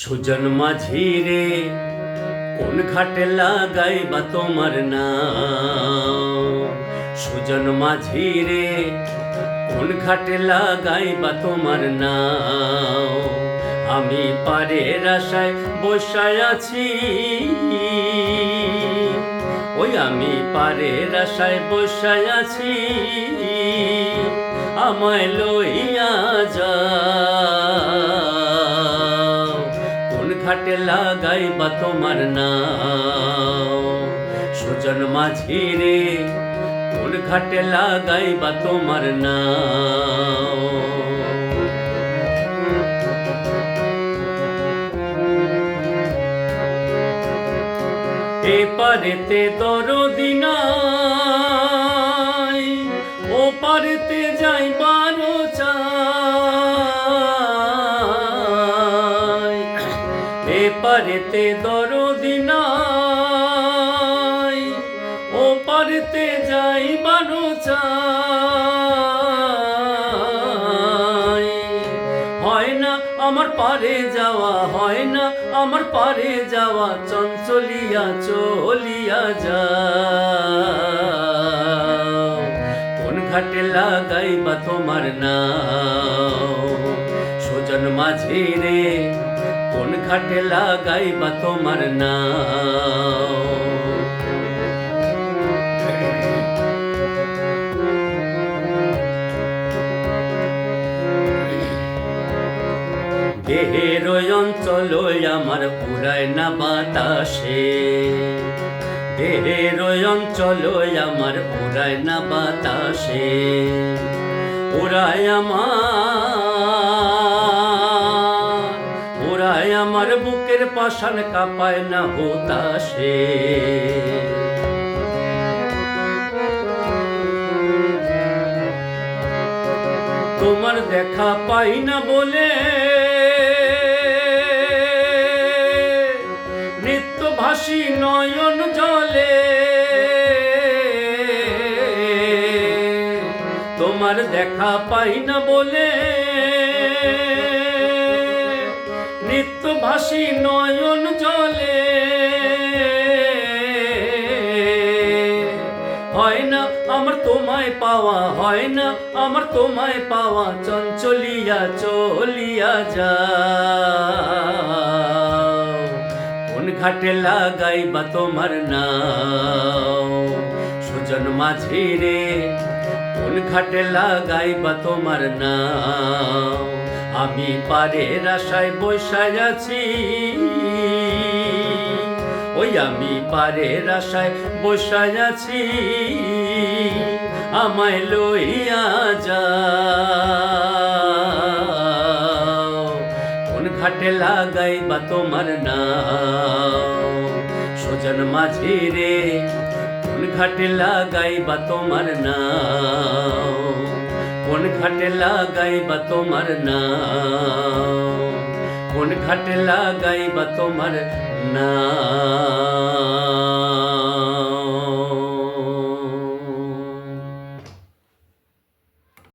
সুজন মাঝি রে, কোন ঘাটে লাগাই বা তোমার নাম? সুজন মাঝি রে, কোন ঘাটে লাগাই বা তোমার নাম? আমি পারে আশায় বসায় আছি। ওই আমি পারে আশায় বসায় আছি। আমায় লইয়া যা। ঘাটে লাগাই বা তোমার নাও সুজন মাঝি রে, কোন ঘাটে লাগাই বা তোমার নাও এ পারেতে দরদি নাই ও পারেতে যাই এ পারেতে দরদি নাই, ও পারেতে যাই বারো চাই। হয় না আমার পারে যাওয়া, হয় না আমার পারে যাওয়া, চঞ্চলিয়া চলিয়া যা কোন ঘাটে লাগাই বা তোমার নাও সুজন মাঝি রে ঘাটে লাগাই বা তোমার নাও। দেহের অঞ্চল আমার উড়ায় না বাতাসে। দেহের অঞ্চল আমার উড়ায় না বাতাসে। উড়ায় আমার পাশান কাঁপায় না হতাশে। তোমার দেখা পাই না বলে নিত্য ভাসি নয়ন জলে। তোমার দেখা পাই না বলে নিত্য ভাসি নয়ন জলে। হয় না আমার তোমায় পাওয়া, হয় না আমার তোমায় পাওয়া, চঞ্চলিয়া চলিয়া যা কোন ঘাটে লাগাই বা তোমার নাও। সুজন মাঝি রে কোন ঘাটে লাগাই বা তোমার নাও। আমি পারের আশায় বসায় আছি। ওই আমি পারের আশায় বসায় আছি। আমায় লইয়া যা কোন ঘাটে লাগাই বা তোমার নাও। সুজন মাঝি রে, কোন ঘাটে লাগাই বা তোমার নাও। কোন ঘাটে লাগাই বা তোমার নাও কোন ঘাটে লাগাই বা তোমার না